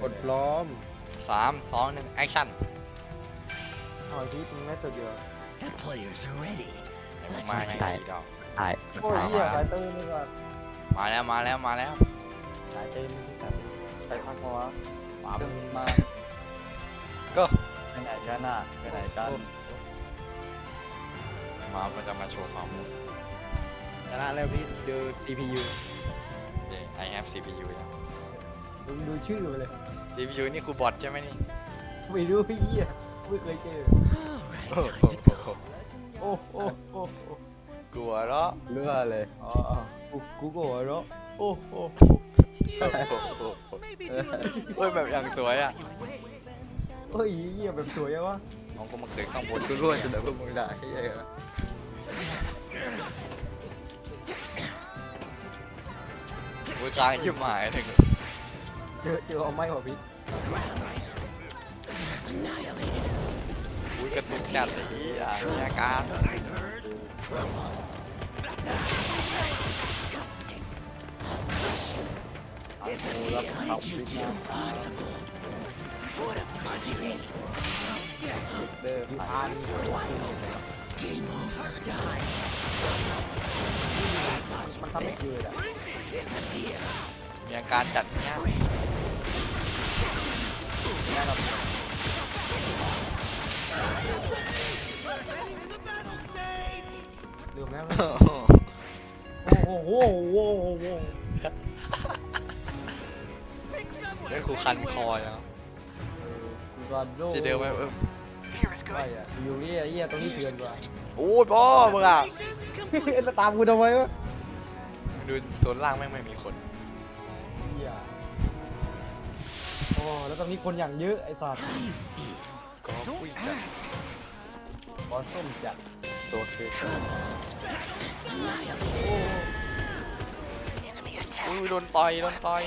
กดล้อมสามสองหนึ่งแอคชั่นเอาที่มึงไม่สุดเดียว The players are ready. มาไงใช่อีดอกถ่ายโอ้ยถ่ายเหี้ยสายตื้นนี่ก็มาแล้วมาแล้วมาแล้วสายตื้นที่ตัดไปพักหัวปั๊มมาก็ไปไหนกันอะไปไหนกันมามันจะมาโชว์ความชนะแล้วพี่เจอ CPU เดี๋ยว I have CPU ยัง มึงดูชื่อไปเลย CPU นี่คือบอทใช่ไหมนี่ไม่รู้เหี้ยไม่เคยเจอ All right, time to go. โอ้โอ้โอ้โอ้กลัวเหรอเลือเลยอ๋อกูกูก็หัวเราะโอ้โอ้เฮ้ยแบบอย่างสวยอะเฮ้ยเหี้ยแบบสวยอะวะน้องก็มาเกิดข้างบนกูรู้ว่าจะเดินพวกมึงด่าไอ้เหี้ยเว้ยกลางยิ่หมายถึง เจอเจอเอาไม้หัวพี่อุ้ยกระตุกจัดไอ้เหี้ยมีอาการกูรับขับวิทย์นะเดินอยู่ผ่าอานน Game over. Die. มันทำให้เกิดอะ Disappear. มีอาการจัดเนี่ย ลืมแล้วโอ้โหโอ้โหโอ้โหโอ้โหนี่คือคันคอแล้วกูรอโดที่เดิมไหมเออไม่อะอยู่เหี้ยเหี้ยตรงนี้เถื่อนกว่าโอ้ยพ่อมึงอะแล้วตามกูทำไมวะดูโซนล่างแม่งไม่มีคน โอ้แล้วตรงนี้คนอย่างเยอะไอ้สัตว์ก็ปุ้ยจัดบอสส้มจัดตัวคือ Enemy อุ้ย attack. โดนต่อยโดนต่อย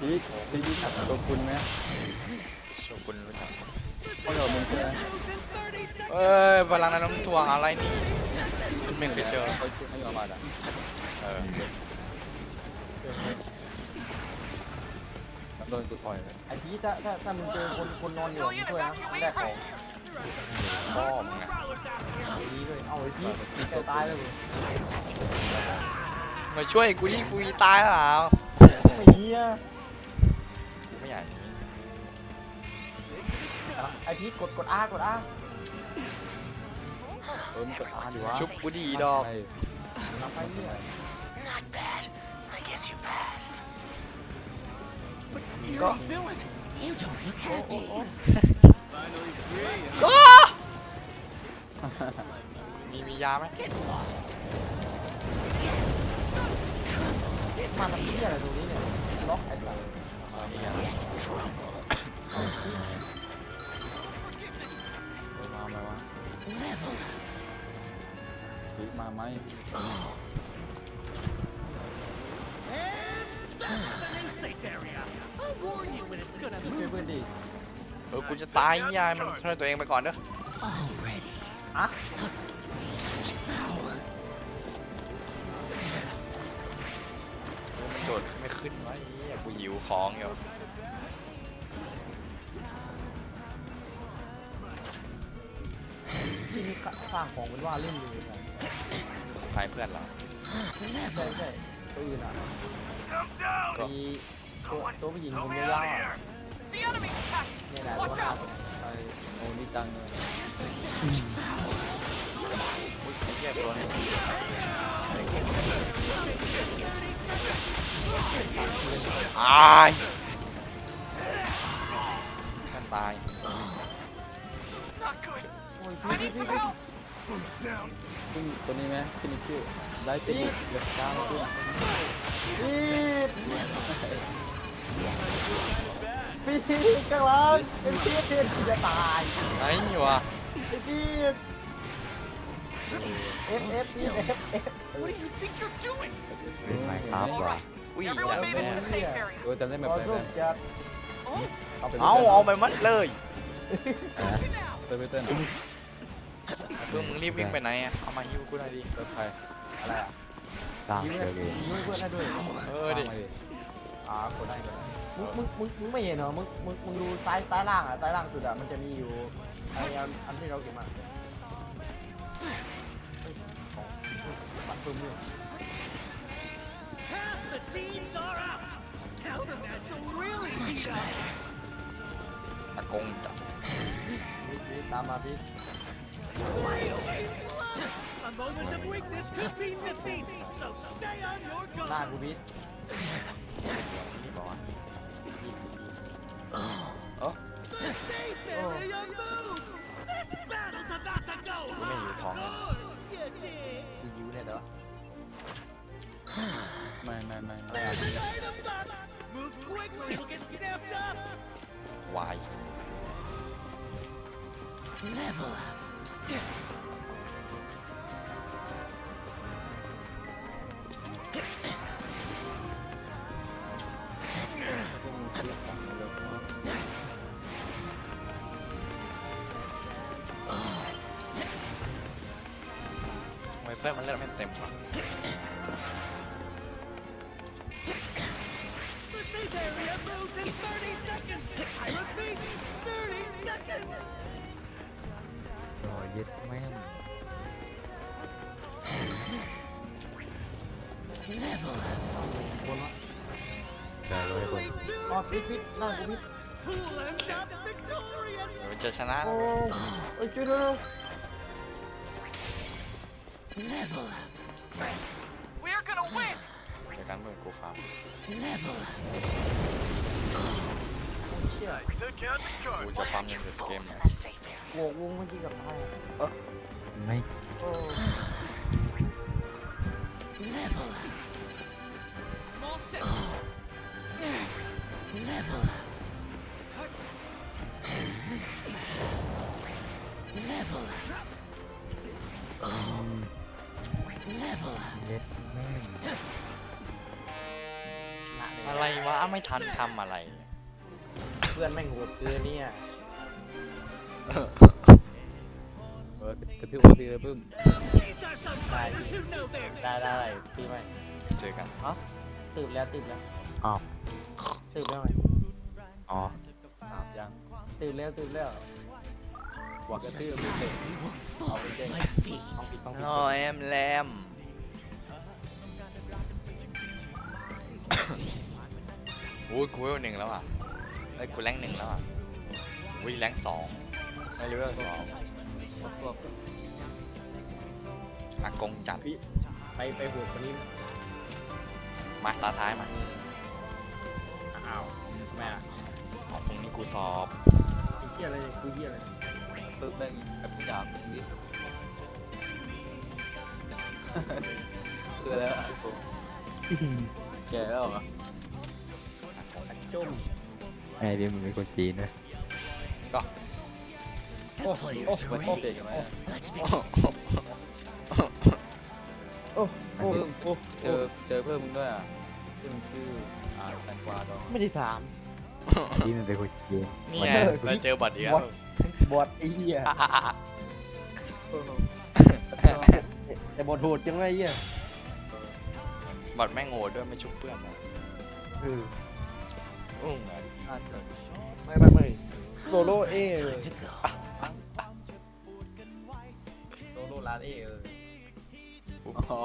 พีทพีทขับตัวคุณไหมโชกุนรู้จักเขาเดี๋ยวมึงใช่ไหมเอ้ยพลังน้ำถ่วงอะไรนี่ฉันไม่เคยเจอเขาช่วยให้มามาอะเออ โดนกูต่อยเลยไอ้พี่ถ้าถ้าถ้ามึงเจอคนคนนอนอยู่มึงช่วยนะมึงแลกของพ่อมึงอะไอ้นี้ด้วยเอาไอ้พี่แกตายแล้วมึงมาช่วยกูดิกูจะตายแล้วเหรอไอ้เหี้ยกูไม่อยากหนีไอ้พี่กดกดอากดอาเออมึงกดอาดิวะชุบกูดีดอกไทำไปเรื่อย Not bad. I guess you pass. ก็ You don't look happy. ก็มีมียาไหม Get lost. มาทำเหี้ยอะไรตรงนี้เนี่ยล็อกไอ้สัตว์ Yes, trouble. มาไหมวะ Level. มาไหม พี่ช่วยเพื่อนดิเออกูจะตายยายมันช่วยตัวเองไปก่อนเด้อ Already. อะ Power. มันโดดไม่ขึ้นวะไอ้เหี้ยกูหิวของอยู่ที่นี่สร้างของเป็นว่าเล่นอยู่เลยนะใครเพื่อนเราใช่ใช่ตัวอื่นอะก็มี ตัวผู้หญิงคนยาวๆอะเนี่ยนะตัวหน้าไอโอ้นี่จังเลยอุ้ยไอ้เหี้ยตัวนี้ตายมันตาย โอ้ยพี่พี่พี่พี่ขึ้นตัวนี้ไหมขึ้นชื่อได้ติดเดือดกลางขึ้นพี่ พี่กลางเอ็มพีเอจะตายไอ้วะไอ้พี่เอฟเอฟเอฟเอฟเป็นไงครับวะอุ้ยจัดแม่โดยจำได้แบบขอไหนโทษนะจัดเอาเอาไปมัดเลยเต้นไปเต้นเพื่อมึงรีบวิ่งไปไหนอะเอามาฮิวกูหน่อยดิเต้นใครอะไรอะตามเจเลยอเลยยิ้มเพื่อนได้ด้วยเออดิ มาดิอ่าคนได้ก็ได้มึงมึงมึงมึงไม่เห็นเหรอมึงมึงมึงดูซ้ายซ้ายล่างอะซ้ายล่างสุดอะมันจะมีอยู่ไอ้อันอันที่เราเก็บมาเฮ้ยของปัดปื้มเนี่ย Half the teams are out. Now the match will really heat up. อากงจับพีทพีทตามมาพีท A moment of weakness could be defeat. So stay ล่ากูบิดนี่บอกว่าโอ้กูไม่หิวของกูยิ้วเลยเหรอไม่ไม่ไม่ไม่วาย Level up. Area moves in 30 seconds. I repeat, 30 seconds. โอ้ยยึดแม่ง Level up. ได้ร้อยคน Only two อ๋อพีทพีทหน้ากูพีท who ends up victorious. เดี๋ยวจะชนะโอ้เอ้ยช่วยด้วย Level up. เดี๋ยวกันเพื่อนกูฟาร์ม Level up. เชี่ยกูจะปั๊มยังเกิดเกมไหนโวกวงเมื่อกี้กับตายอะไม่โอ้ ไม่ทันทำอะไร เพื่อนแม่งโหดเกินเนี่ยเออกระทืบโอทีเลยปึ้ม These are some fighters who know their ได้ได้ได้ตีไหมเจอกันตืบแล้วตืบแล้วอ้าวตืบแล้วไหมอ๋อสามยังตืบแล้วตืบแล้วบอกกระทืบไม่เสร็จ You will fall at my feet. ต้องปิดต้องปิดโอ้เอ็มแรม โอ้ยกูเวลหนึ่งแล้วอะไอ้ยกูแรงหนึ่งแล้วอะวิแรงสองไม่เลเวลสองพวกอากงจัดพี่ไปไปโหดคนนี้มาตาท้ายมาอ้าวแม่อะของพรุ่งนี้กูสอบไอ้เหี้ยอะไรเนี่ยกูเหี้ยอะไรปึ้มแม่งแบบหยาบดิคืออะไรวะแก่แล้วเหรอ จมไอ้ดิมึงเป็นคนจีนนะโอ้ The โอ้ players วั are นที่ ready. เด็กกันไหม Let's begin. โอ้โอ้ปึ้มโอ้เจอเจอเพื่อนมึงด้วยอะที่มึงชื่ออ่าแตงกวาดองไม่ได้ถาม ไอ้ดิมันเป็นคนจีนนี่ไงเราเจอบัตรเดียวบอดไอ้เหี้ยแต่บอดโหดจังไงเหี้ยบัตรแม่งโง่ด้วยไม่ชุบเพื่อนนะ เออ อุ้งอาเจอไม่ไม่ไม่โซโล่เอ Time to go. โซโล่ลาเอเอออ๋อ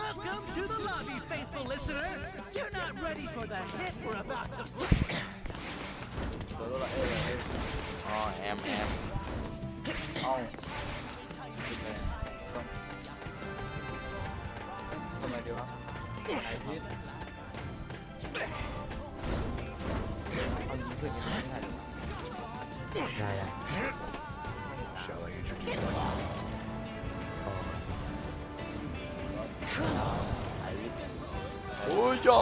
Welcome to the lobby, faithful listener. You're not ready for the hit we're about to โซโล่ละเอ้เอ้ยอ๋อแอมแอมเอ้าผิดเลยต้องทำไมดีวะไอ้พีท เอายิงเพื่อนยังไม่ได้เลยได้ได้ Get lost. โอ้ยจ้า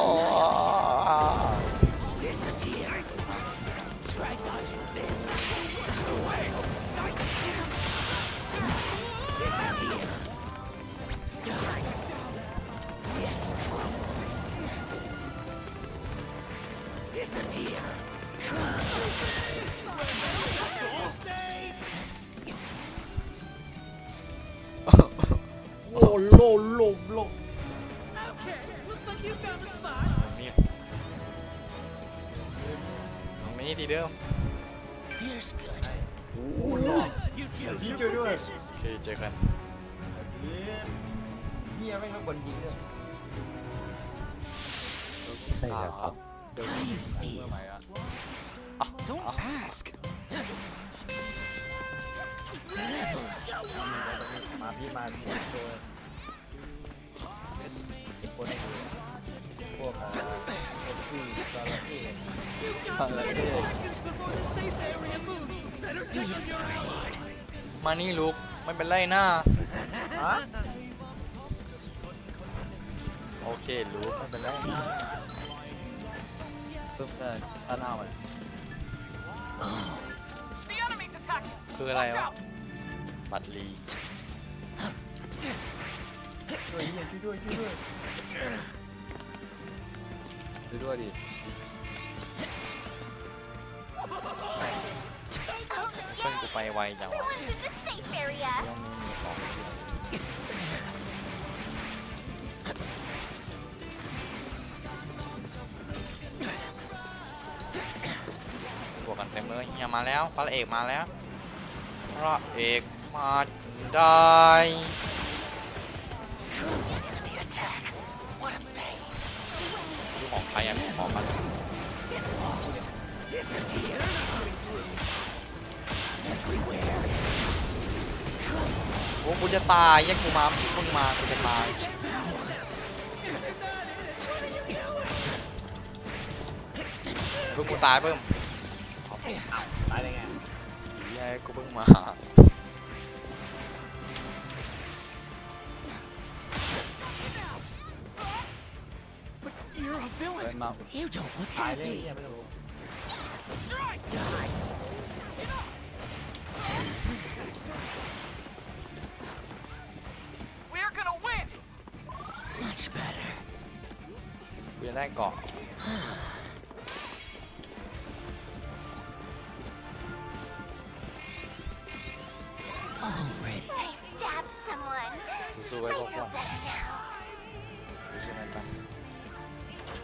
โลมลมลม Okay, นี่ตรงนี้ทีเดิมวโอ้โห You chose your โอเคเจอกันเนี่ยไม่งต้องกดยิงเลยใช่แล้วครับ Don't ask. มาพี่มาพี่เจอ คนพวกเอ่อพวกที่จระเข้ฟังแล้วเท่มานี่ลูกไม่เป็นไรนะฮะโอเคลูกไม่เป็นไรนะเพิ่มได้ท่าหน้ามันคืออะไรวะบัตรลี เฮียช่วยด้วยช่วยด้วยดูด้วยดิเพิ่งกูไปไวจังวะ One's in the safe area. ยังไม่มีของเลยบวกกันเต็มเลยเฮียมาแล้วพระเอกมาแล้วพระเอกมาได้ ดูของใครอะของมัน Get lost. Disappear. Everywhere. โอ้กูจะตายยังกูมาเพิ่งมากูจะตายเพิ่งกูตายเพิ่มตายได้ไงแย่กูเพิ่งมา You're a เดิน villain. มา You don't look ตายได้ happy. เฮียไม่ต้องรู้ Die. We're gonna win. Much better. กูจะได้เกาะ Already. I stabbed someone. สู้ๆไว้ I พวก feel เรา better now. สู้ๆกันกัน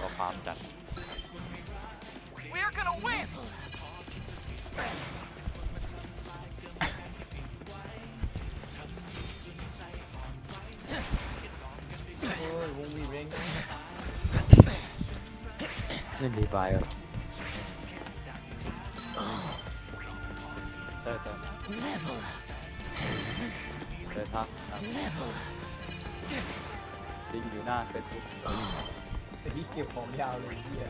ก็ฟาร์มจัด We're gonna win. โอ้ยวงวีเร่งเล่นรีไฟล์เหรอใเฟซบุ๊กไอ้ที่เก็บของยาวเลยเฮีย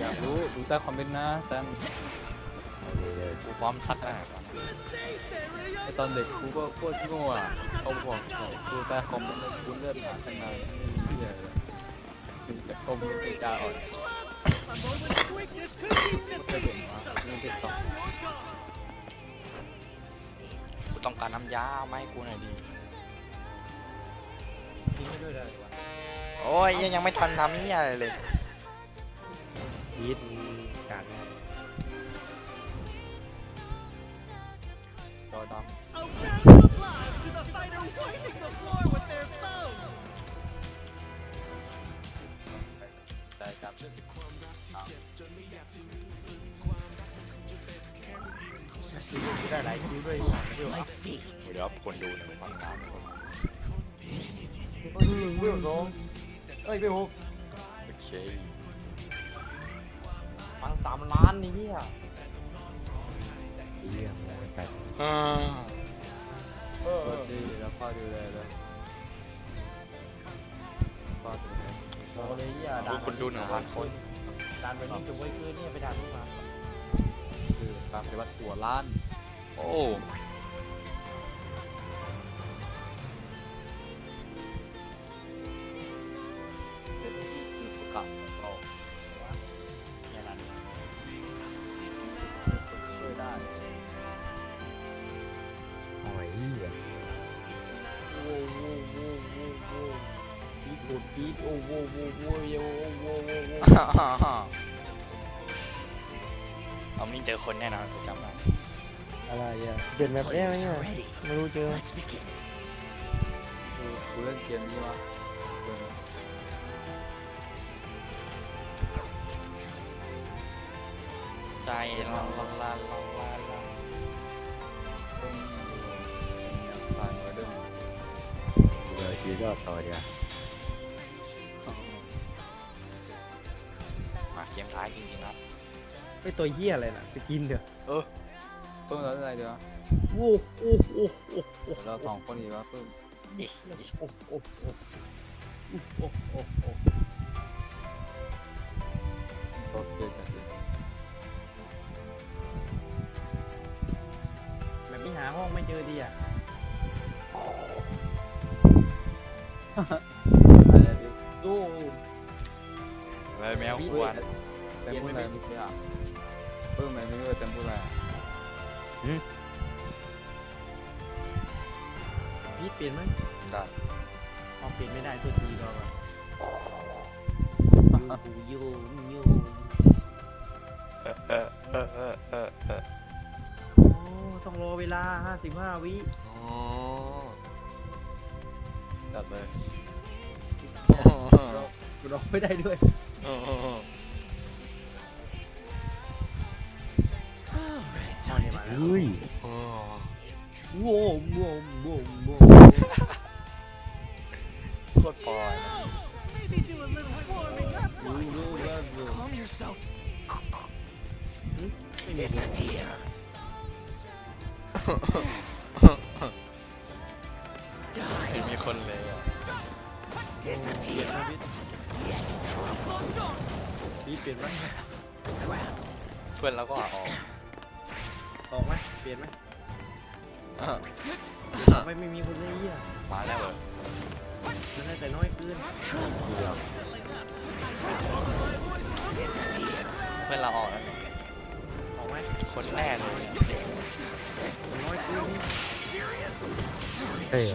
อยากรู้ดูใต้คอมเมนต์นะแซมกูพร้อมซัดแล้วไอตอนเด็กกูก็โคตรโง่อะเขาบอกดูใต้คอมเมนต์เลยกูเลือดหนาตั้งนานไม่มีเหี้ยเลยดูแต่คอมเมนต์ไม่กล้าอ่อน A moment's weakness could be ไม่เห็นมาไม่ติดต่อกูต้องการน้ำยาเอามาให้กูหน่อยดิ ทิ้งไปด้วยเลยวะโอ้ยยังยังไม่ทันทำนี่อะไรเลยยีดการดจอด A round of applause to the fighter wiping the floor with their foes. ำแต่จับได้หลายคิวด้วยด้วย My feet. เดี๋ยวคนดูหนึ่งพันล้านคนเฮ้ยวิวสองเอ้ยวิวหกโอเคพังสามล้านนี่เฮียเรื่องอะไรกันอ่าเออสวัสดีแล้วพ่อดูแลเลยพ่อดูแลบอกเลยเฮียดูคนดูหนึ่งพันคนด่านไปนี่จุกไว้คือเนี่ยไปด่านนู้นมาคือการปฏิบัติหัวล้าน โอ้ คนแน่นอนกูจำได้อะไรอะเปลี่ยนแบบได้ไหม Players เนี่ย are ready. ไม่รู้เจอ Let's begin. กูกูเล่นเกมนี้วะเกมใจลาลาลาลาลาลาส้มผ่านมาเดิมเดี๋ยวยืดยอดต่อเดี๋ยวมาเกมท้ายจริงๆครับ ไอตัวเหี้ยอะไรน่ะ ไปกินเถอะต้นเราอะไรเดี๋ยวโอ้โอ้โอ้โอ้โอ้เราสองคนอีกวะเพิ่มอิโอ้โอ้โอ้โอ้โอ้โอ้โอเคจัดเลยแบบนี้หาห้องไม่เจอดีอะอะไรดิดู เลยแมวควรเต็มพูดอะไรเมื่อกี้อะ เพิ่มไหมไม่รู้เต็มพูดอะไรอะพีทเปลี่ยนไหมได้เอาเปลี่ยนไม่ได้ตัวทีรอก่อนยูยูยูเออเออเออเออเออโอ้ต้องรอเวลา 55 วิโอ้จัดเลยรอไม่ได้ด้วยโอ้โห Alright, เนี่ย to มาแล้วเฮ้ยโอ้โว้มโว้มโว้มโว้มโคตรปอยนะ Maybe do a little warming up. รู้รู้แล้วรู้ calm yourself. ไม่มี Disappear. ไม่มีคนเลยอะ Disappear. Yes, trouble. พีทเปลี่ยนไหม Grab. เพื่อนเราก็ออก ออกไหมเปลี่ยนไหมอะออกไปไม่มีคนเลยเหี้ยมาแล้วเหรอมันได้แต่น้อยเกิน Disappear. เพื่อนเราออกแล้วออกไหมคนแน่เลยมันน้อยเกินเฮ้ย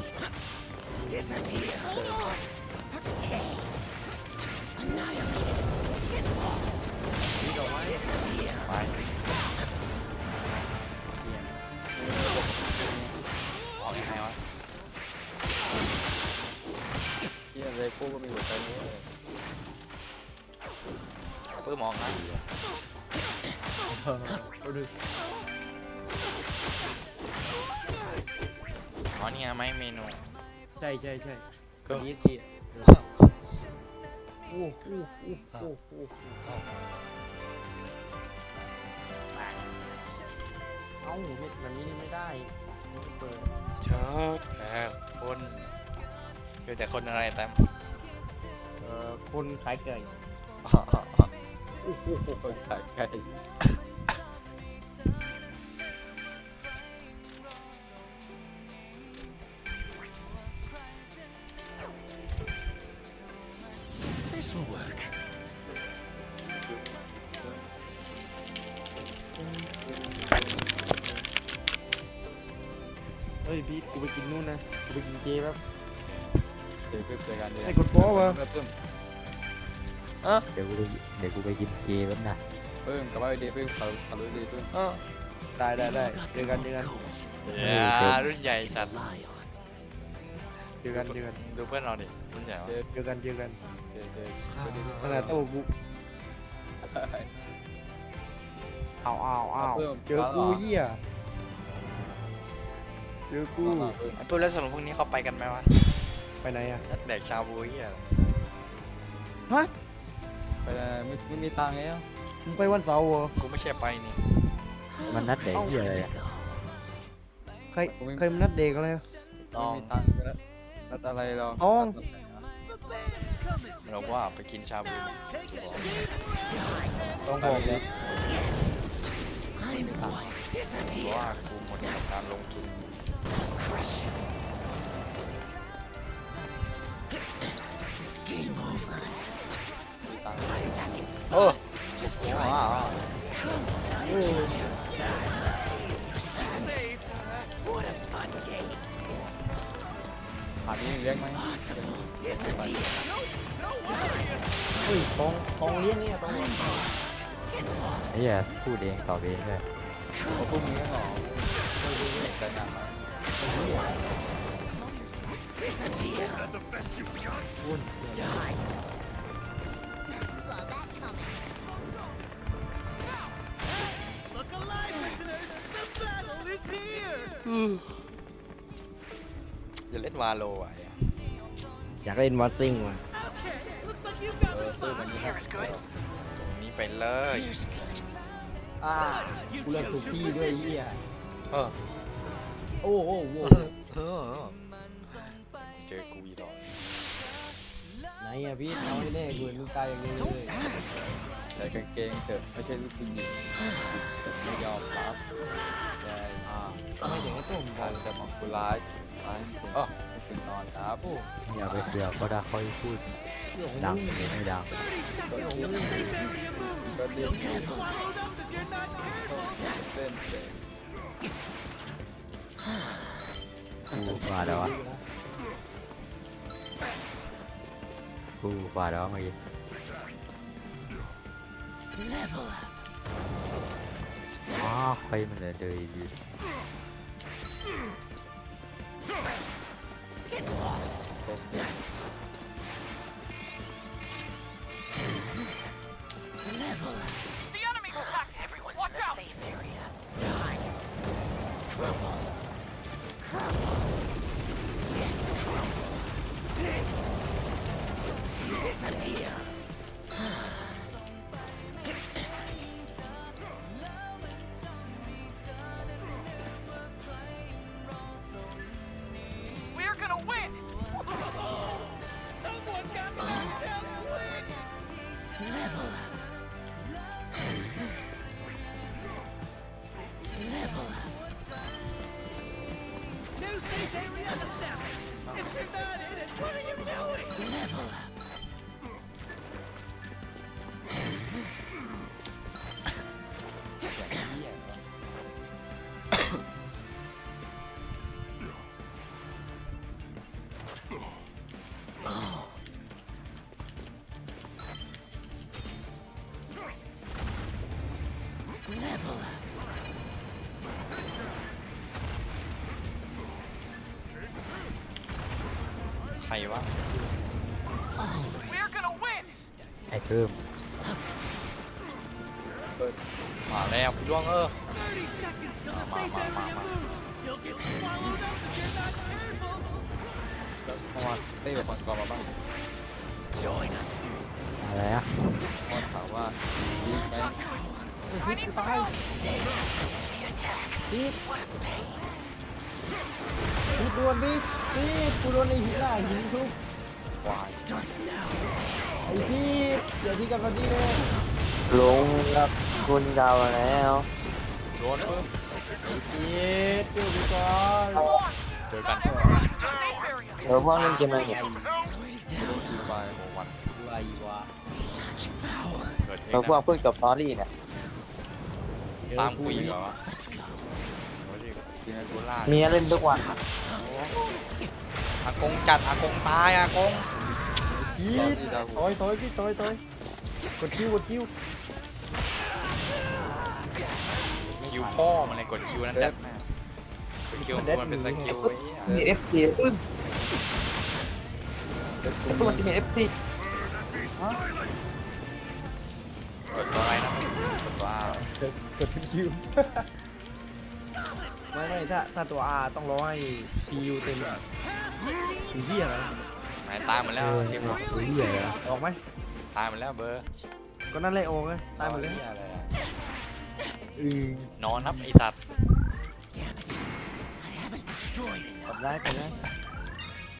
อ๋อนี่ไงไม่เมนู ใช่ใช่ใช่เออพีทพีทโอ้โหโอ้โหโอ้โหเอ้าเม็ดแบบนี้ไม่ได้ไม่เปิดเจอแต่คนเจอแต่คนอะไรแต้มเอ่อคนขายไก่โอ้โหคนขายไก่ ยวกูไปเดี๋ยวกูไปกินเจแป๊บนะเพิ่มกับว่าดีเพิ่มขับขับรถดีเพิ่มเออได้ได้ได้ Got เจอกันเจอกัน goals เย้รุ่นใหญ่จัด Lie on. เจอกันเจอกันดูเพื่อนเราดิรุ่นใหญ่วะเจอเจอกันเจอกันเจอเจอขนาดโต้กูเอาเอาเอาเจอกูเหี้ยเจอกูไอ้พวกแล้วสรุปพวกนี้เขาไปกันไหมวะไปไหนอะนัดแดกชาบูเฮียฮะ ไปไม่ไม่มีตังค์แล้วมึงไปวันเสาร์เหรอกูไม่ใช่ไปนี่มันนัดไหนเหี้ยอะไรอะใครใครมันนัดเด็กอะไรอะต้ไม่องมีตังค์แล้วรัดอะไรเราต้อง The band's coming. เราว่าไปกินชาบู Take it. ต้องบอกเลย I'm one. เพราะว่ากูหมดกับการลงทุน back in เออ Just ว้า try. ว Come on. What a fun game. ผ่านนี้เลี้ยงไหม Possible. Disappear. เฮ้ยตรงตรงเลี้ยงนี่ตรงไอ้เหี้ยพูดเองตอบเองเลยพอพวกมึงก็หนอไม่รู้เห็นใจงานไหม Disappear. Die. Saw จะเล่นวาโลอะไอ้อยากเล่นวอซิ่งว่ะ Okay, looks like you เอ found อ the ตู้มัน spot. นี่ครับตรงนี้ไปเลย Here's good. อ่ากูเลือกถูกที่ด้วยไอ้เหี้ยเออโอ้โหโอ้โหเออเจอกูอีดอกไหนอะพี่เอาให้แน่กูเห็นมึงตายอย่างนี้เลย ใส่กางเกงเถอะไม่ใช่ลูกผู้หญิงไม่ยอมรับใช่อ่าไม่ถึงไอ้ต้มบอการลจะมาคุร้ายร้ายอ๋อคุณนอนครับอย่าไปเสือกก็ได้ค่อยพูดดังหรือไม่ดัง30 seconds till the safe area moves. ก็เรียกเล่นเองกูมาแล้ววะกูว่าแล้วเมื่อกี้ Level up. Aa hayvanı değil. Get lost. Level up. Ma. moves. You'll get swallowed up if you're not careful. แล้วเมื่อวานเต้กับมังกรมาบ้าง Join us. อะไรอะมอนถามว่าดีไหมพี่ตาย The attack. พี่ What a pain. พี่โดนพี่พี่กูโดนไอ้หินหน้าหินทุบควาย Starts now. ไอ้พี่เดี๋ยวที่กับกันที่เลยลงรับ คุณดาวแล้วโดนเพิ่มพี่เดี๋ยวพี่ก่อนเจอกันเออพวกเล่นเกมอะไรเนี่ยดีไปโอ้วันอะไรวะ Power. เกิดเองเราพวกนะเพิ่งจบสตอรี่เนี่ยตามกูอีกเหรอวะ Let's go. โอ้ยจริงไหมกูลากมีเล่นทุกวันอากงจัดอากงตายอากงพี่ถอยถอยพี่ถอยถอยกดคิวกดคิว พ่อมันเลยกดคิวนั้นแดดแม่กดคิวมันเป็นสกิลไอ้เหี้ยมีเอฟซีอึ้งตัวจะมีเอฟซีกดตัวอะไรนะกดตัว R กดกดคิวไม่ไม่ถ้าถ้าตัว R ต้องรอให้คิวเต็มอะถึงที่อะไรไหนตายหมดแล้วทีมเราเฮ้ยออะออกไหมตายหมดแล้วเบอร์ก็นั่นเลยโอ้ไงตายหมดเลย อะไรอะอือนอนนับไอสัตว์ Damn it. I haven't destroyed ก enough. ดได้กดได้